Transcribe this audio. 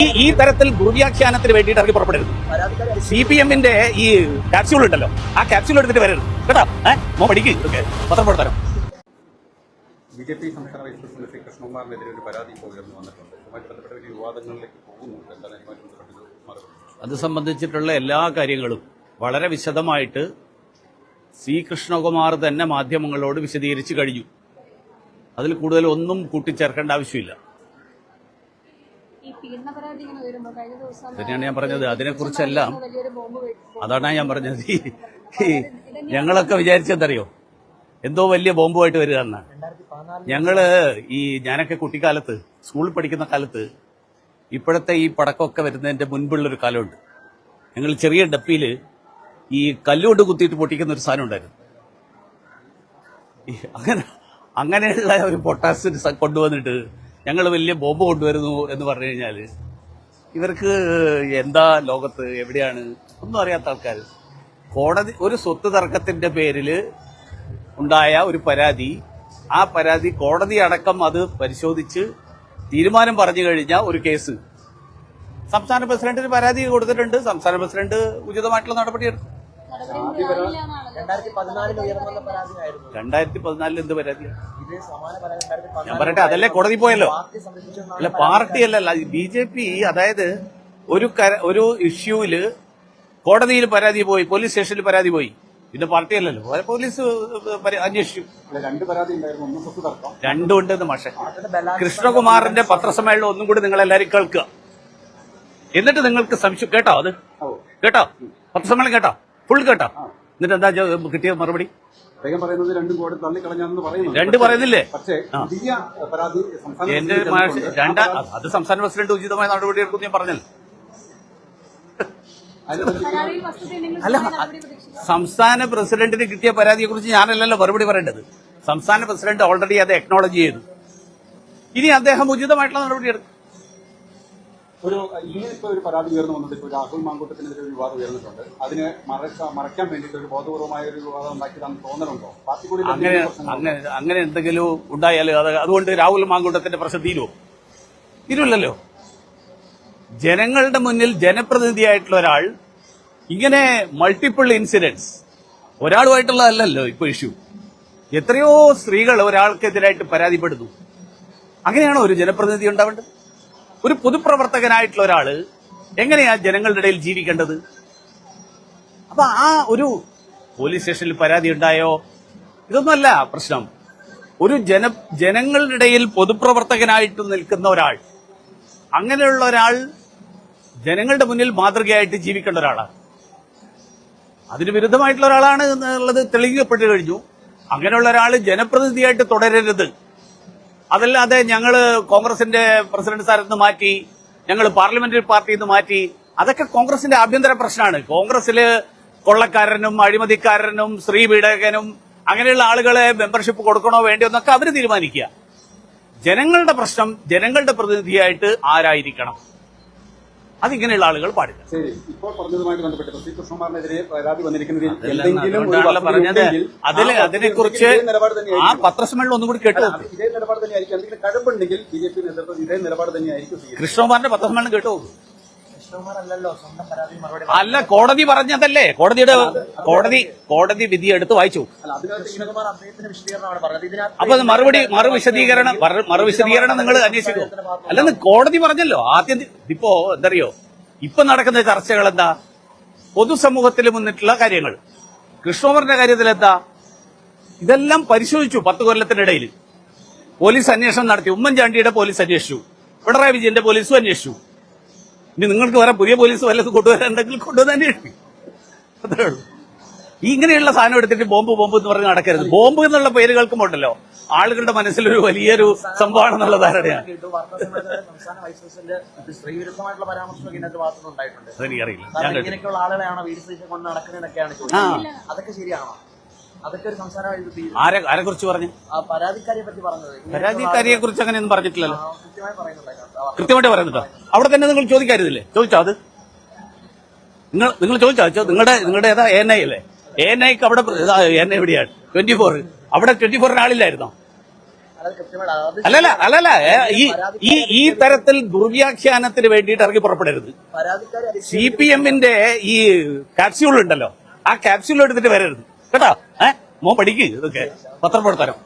ഈ- ഈ തരത്തിൽ ദുർവ്യാഖ്യാനത്തിന് വേണ്ടിയിട്ട് ഇറങ്ങി പുറപ്പെടരുത് സി പി എമ്മിന്റെ ഈ കാപ്സ്യൂൾ ഉണ്ടല്ലോ ആ കാപ്സ്യൂൾ എടുത്തിട്ട് വരരുത്. കേട്ടോ? ഏഹ് മോ പഠിക്ക്. പത്രപ്രവർത്തനം ബി ജെ പി സംസ്ഥാന വൈസ് പ്രസിഡന്റ് ശ്രീ കൃഷ്ണകുമാറിനെതിരെ ഒരു പരാതി ഇപ്പോൾ ഉയർന്നു വന്നിട്ടുണ്ട്. ഇതുമായി ബന്ധപ്പെട്ട വലിയ വിവാദങ്ങളിലേക്ക് പോകുന്നുണ്ട്. എന്താണ് ഇതുമായി ബന്ധപ്പെട്ട അത് സംബന്ധിച്ചിട്ടുള്ള എല്ലാ കാര്യങ്ങളും വളരെ വിശദമായിട്ട് സി കൃഷ്ണകുമാർ തന്നെ മാധ്യമങ്ങളോട് വിശദീകരിച്ചു കഴിഞ്ഞു. അതിൽ കൂടുതൽ ഒന്നും കൂട്ടിച്ചേർക്കേണ്ട ആവശ്യമില്ല ഈ പീഡന പരാതി ഇങ്ങനെ വരുമ്പോൾ കഴിഞ്ഞ ദിവസം തന്നെയാണ് ഞാൻ പറഞ്ഞത്. അതിനെക്കുറിച്ചെല്ലാം അതാണ് ഞാൻ പറഞ്ഞത്. ഈ ഞങ്ങളൊക്കെ വിചാരിച്ചെന്തറിയോ എന്തോ വലിയ ബോംബുമായിട്ട് വരിക എന്നാണ് ഞങ്ങൾ ഈ ഞാനൊക്കെ കുട്ടിക്കാലത്ത് സ്കൂളിൽ പഠിക്കുന്ന കാലത്ത് ഇപ്പോഴത്തെ ഈ പടക്കമൊക്കെ വരുന്നതിന്റെ മുൻപുള്ളൊരു കാലമുണ്ട്. ഞങ്ങൾ ചെറിയ ഡപ്പിയിൽ ഈ കല്ലുകൊണ്ട് കുത്തിയിട്ട് പൊട്ടിക്കുന്ന ഒരു സാധനം ഉണ്ടായിരുന്നു. അങ്ങനെ അങ്ങനെയുള്ള ഒരു പൊട്ടാസ് കൊണ്ടുവന്നിട്ട് ഞങ്ങൾ വലിയ ബോംബ് കൊണ്ടുവരുന്നു എന്ന് പറഞ്ഞു കഴിഞ്ഞാൽ ഇവർക്ക് എന്താ ലോകത്ത് എവിടെയാണ്? ഒന്നും അറിയാത്ത ആൾക്കാർ കോടതി ഒരു സ്വത്ത് തർക്കത്തിന്റെ പേരിൽ ഉണ്ടായ ഒരു പരാതി. ആ പരാതി കോടതി അടക്കം അത് പരിശോധിച്ച് തീരുമാനം പറഞ്ഞു കഴിഞ്ഞ ഒരു കേസ്. സംസ്ഥാന പ്രസിഡന്റിന് പരാതി കൊടുത്തിട്ടുണ്ട്. സംസ്ഥാന പ്രസിഡന്റ് ഉചിതമായിട്ടുള്ള നടപടിയെടുക്കും. രണ്ടായിരത്തി പതിനാലിൽ എന്ത് പരാതി? ഞാൻ പറയട്ടെ അതല്ലേ കോടതി പോയല്ലോ? അല്ല പാർട്ടി അല്ലല്ല ബി ജെ പി അതായത് ഒരു ഒരു ഇഷ്യൂവിൽ കോടതിയിൽ പരാതി പോയി പോലീസ് സ്റ്റേഷനിൽ പരാതി പോയി. പിന്നെ പാർട്ടി അല്ലല്ലോ പോലീസ് അന്വേഷിച്ചു. രണ്ട് ഉണ്ടെന്ന് പക്ഷേ കൃഷ്ണകുമാറിന്റെ പത്രസമ്മേളനം ഒന്നും കൂടി നിങ്ങൾ എല്ലാവരും കേൾക്കുക. എന്നിട്ട് നിങ്ങൾക്ക് സംശയം കേട്ടോ അത്? കേട്ടോ? പത്രസമ്മേളനം കേട്ടോ? ഫുൾ കേട്ടോ എന്നിട്ട് എന്താ കിട്ടിയ മറുപടി? അദ്ദേഹം പറയുന്നത് രണ്ടും കോടതി തള്ളിക്കളഞ്ഞാണെന്ന് പറയുന്നു രണ്ട് പറയുന്നില്ലേ? പക്ഷേ പുതിയ പരാതി എന്റെ രണ്ടാ അത് സംസ്ഥാന പ്രസിഡന്റ് ഉചിതമായ നടപടി എടുക്കും ഞാൻ പറഞ്ഞല്ലോ. അല്ല. സംസ്ഥാന പ്രസിഡന്റിന് കിട്ടിയ പരാതിയെ കുറിച്ച് ഞാനല്ലല്ലോ മറുപടി പറയേണ്ടത്. സംസ്ഥാന പ്രസിഡന്റ് ഓൾറെഡി അത് എക്നോളജ് ചെയ്തു. ഇനി അദ്ദേഹം ഉചിതമായിട്ടുള്ള നടപടി എടുക്കും ഒരു ഇന്നിപ്പോ ഒരു പരാതി ഉയർന്നു വന്നത് ഇപ്പോൾ രാഹുൽ മാങ്കൂട്ടത്തിനെതിരെ ഒരു വിവാദം ഉയർന്നിട്ടുണ്ട്. അതിനെ മറക്കാൻ മറക്കാൻ വേണ്ടിയിട്ട് ഒരു ബോധപൂർവമായ ഒരു വിവാദം ഉണ്ടാക്കിയതാണെന്ന് തോന്നലുണ്ടോ? പാർട്ടി അങ്ങനെ അങ്ങനെ അങ്ങനെ എന്തെങ്കിലും ഉണ്ടായാലും അത് അതുകൊണ്ട് രാഹുൽ മാങ്കൂട്ടത്തിന്റെ പ്രശ്നം തീരുമോ ജനങ്ങളുടെ മുന്നിൽ ജനപ്രതിനിധിയായിട്ടുള്ള ഒരാൾ ഇങ്ങനെ മൾട്ടിപ്പിൾ ഇൻസിഡൻസ് ഒരാളുമായിട്ടുള്ളതല്ലല്ലോ ഇപ്പൊ ഇഷ്യൂ എത്രയോ സ്ത്രീകൾ ഒരാൾക്കെതിരായിട്ട് പരാതിപ്പെടുന്നു. അങ്ങനെയാണോ ഒരു ജനപ്രതിനിധി ഉണ്ടാവേണ്ടത്? ഒരു പൊതുപ്രവർത്തകനായിട്ടുള്ള ഒരാൾ എങ്ങനെയാ ജനങ്ങളുടെ ഇടയിൽ ജീവിക്കേണ്ടത്? അപ്പൊ ആ ഒരു പോലീസ് സ്റ്റേഷനിൽ പരാതി ഉണ്ടായോ? ഇതൊന്നുമല്ല പ്രശ്നം. ഒരു ജന ജനങ്ങളുടെ ഇടയിൽ പൊതുപ്രവർത്തകനായിട്ട് നിൽക്കുന്ന ഒരാൾ അങ്ങനെയുള്ള ഒരാൾ ജനങ്ങളുടെ മുന്നിൽ മാതൃകയായിട്ട് ജീവിക്കേണ്ട ഒരാളാണ്. അതിന് വിരുദ്ധമായിട്ടുള്ള ഒരാളാണ് എന്നുള്ളത് തെളിയിക്കപ്പെട്ടു കഴിഞ്ഞു. അങ്ങനെയുള്ള ഒരാൾ ജനപ്രതിനിധിയായിട്ട് തുടരരുത്. അതല്ലാതെ ഞങ്ങൾ കോൺഗ്രസിന്റെ പ്രസിഡന്റ് സ്ഥാനത്ത് നിന്ന് മാറ്റി ഞങ്ങൾ പാർലമെന്ററി പാർട്ടിയിൽ നിന്ന് മാറ്റി അതൊക്കെ കോൺഗ്രസിന്റെ ആഭ്യന്തര പ്രശ്നമാണ്. കോൺഗ്രസ്സിൽ കൊള്ളക്കാരനും അഴിമതിക്കാരനും സ്ത്രീ പീഡകനും അങ്ങനെയുള്ള ആളുകളെ മെമ്പർഷിപ്പ് കൊടുക്കണോ വേണ്ടോ എന്നൊക്കെ അവർ തീരുമാനിക്കുക. ജനങ്ങളുടെ പ്രശ്നം ജനങ്ങളുടെ പ്രതിനിധിയായിട്ട് ആരായിരിക്കണം? അതിങ്ങനെയുള്ള ആളുകൾ പാടില്ല. പറഞ്ഞത്. അതിൽ അതിനെക്കുറിച്ച് ആ പത്രസമ്മേളനം ഒന്നും കൂടി കേട്ടു. കൃഷ്ണകുമാറിന്റെ പത്രസമ്മേളനം കേട്ടു അല്ല കോടതി പറഞ്ഞതല്ലേ? കോടതിയുടെ കോടതി കോടതി വിധി എടുത്ത് വായിച്ചു. അപ്പൊ മറുപടി മറുപടി മറുവിശദീകരണം മറു- മറുവിശദീകരണം നിങ്ങൾ അന്വേഷിക്കും. അല്ലെന്ന് കോടതി പറഞ്ഞല്ലോ ആദ്യം ഇപ്പോ എന്തറിയോ? ഇപ്പൊ നടക്കുന്ന ചർച്ചകൾ എന്താ? പൊതുസമൂഹത്തിൽ മുന്നിട്ടുള്ള കാര്യങ്ങൾ. കൃഷ്ണകുമാറിന്റെ കാര്യത്തിൽ എന്താ? ഇതെല്ലാം പരിശോധിച്ചു പത്ത് കൊല്ലത്തിനിടയിൽ പോലീസ് അന്വേഷണം നടത്തി. ഉമ്മൻചാണ്ടിയുടെ പോലീസ് അന്വേഷിച്ചു. പിണറായി വിജയന്റെ പോലീസും അന്വേഷിച്ചു. ഇനി നിങ്ങൾക്ക് വരാൻ പുതിയ പോലീസ് വല്ലതും കൊണ്ടുവരാനുണ്ടെങ്കിൽ കൊണ്ടുവന്ന് അന്വേഷിക്കും. അത്രേ ഉള്ളൂ. ഈ ഇങ്ങനെയുള്ള സാധനം എടുത്തിട്ട് ബോംബ് ബോംബ് എന്ന് പറഞ്ഞ് നടക്കരുത്. ബോംബ് എന്നുള്ള പേര് കേൾക്കുമ്പോണ്ടല്ലോ ആളുകളുടെ മനസ്സിലൊരു വലിയൊരു സംഭവമാണ് എന്നുള്ള ധാരണയാണ്. അതെനിക്കറിയില്ല. ഞാൻ കേട്ടു അതൊക്കെ ഒരു സംസ്ഥാന ആരെ ആരെ കുറിച്ച് പറഞ്ഞു? പരാതിക്കാരിയെ പറ്റി പറഞ്ഞത്. ഇങ്ങനെയൊക്കെയുള്ള പരാതിക്കാരിയെ കുറിച്ച് അങ്ങനെയൊന്നും പറഞ്ഞിട്ടില്ലല്ലോ. ആ, കൃത്യമായി പറയുന്നുണ്ടായിരുന്നു കൃത്യമായിട്ട് പറയുന്നുണ്ടോ? അവിടെ തന്നെ നിങ്ങൾ ചോദിക്കാരുന്നില്ലേ ചോദിച്ചോ അത്? നിങ്ങൾ നിങ്ങൾ ചോദിച്ചോ? നിങ്ങളുടെ നിങ്ങളുടെ ഏതാ? എൻ ഐ അല്ലേ? എൻ ഐക്ക് അവിടെ എൻ ഐ എവിടെയാണ്? ട്വന്റി ഫോർ അവിടെ ട്വന്റി ഫോറിന് ആളില്ലായിരുന്നോ? അല്ലല്ല അല്ലല്ല. ഈ ഈ ഈ തരത്തിൽ ദുർവ്യാഖ്യാനത്തിന് വേണ്ടിയിട്ട് ഇറങ്ങി പുറപ്പെടരുത്. സി പി എമ്മിന്റെ ഈ കാപ്സ്യൂൾ ഉണ്ടല്ലോ. ആ കാപ്സ്യൂൾ എടുത്തിട്ട് വരരുത്. കേട്ടോ? ഏഹ് മോൻ പഠിക്ക് ഇതൊക്കെ. പത്രപ്രവർത്തനം